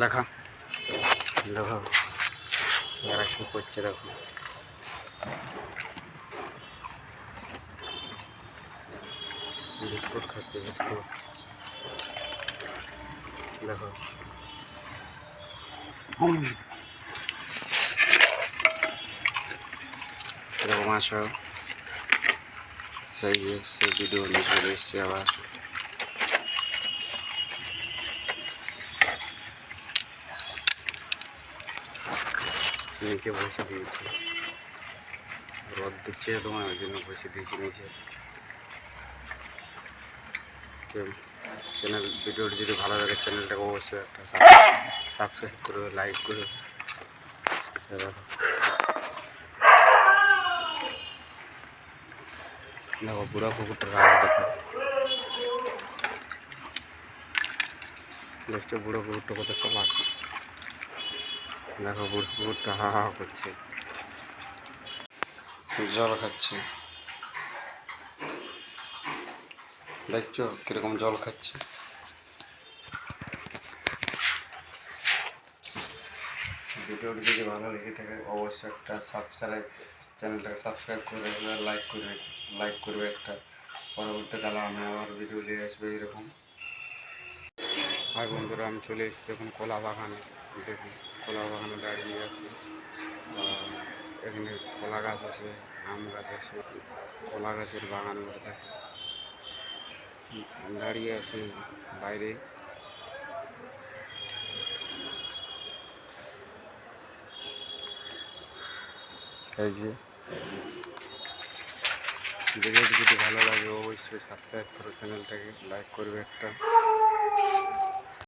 লেখা। দেখো এরা কি করছে দেখো। বিস্কুট খাচ্ছে, বিস্কুট। দেখো। এরকম সেই সেই ভিডিও নিয়ে চলে এসছে আবার। নিচে বসে দিয়েছি। রদ দিচ্ছে তোমার ওই জন্য বসে দিয়েছি নিচে। চ্যানেল ভিডিওটি যদি ভালো লাগে চ্যানেলটাকে অবশ্যই একটা সাবস্ক্রাইব করবে লাইক করবে দেখো বুড়া কুকুরটা রাগ দেখো। দেখছ বুড়ো কুকুরটা কত দেখো বুড়ো কুকুরটা হা হা করছে। জল খাচ্ছে। দেখছ কীরকম জল খাচ্ছে? ভিডিওটি যদি ভালো লেগে থাকে, অবশ্যই একটা সাবস্ক্রাইব চ্যানেলটাকে সাবস্ক্রাইব করে লাইক করবে লাইক করবে একটা। পরবর্তীকালে আমি আবার ভিডিও নিয়ে আসব এরকম। আর বন্ধুরা, আমি চলে এসেছি এখন কলা বাগানে। দেখুন কলা বাগানে দাঁড়িয়ে আছে। এখানে কলা গাছ আছে, আম গাছ আছে, কলা গাছের বাগান দেখো। দাঁড়িয়ে আছে বাইরে। যে, ভিডিওটি যদি ভালো লাগে অবশ্যই সাবস্ক্রাইব করো চ্যানেলটাকে লাইক করবে একটা।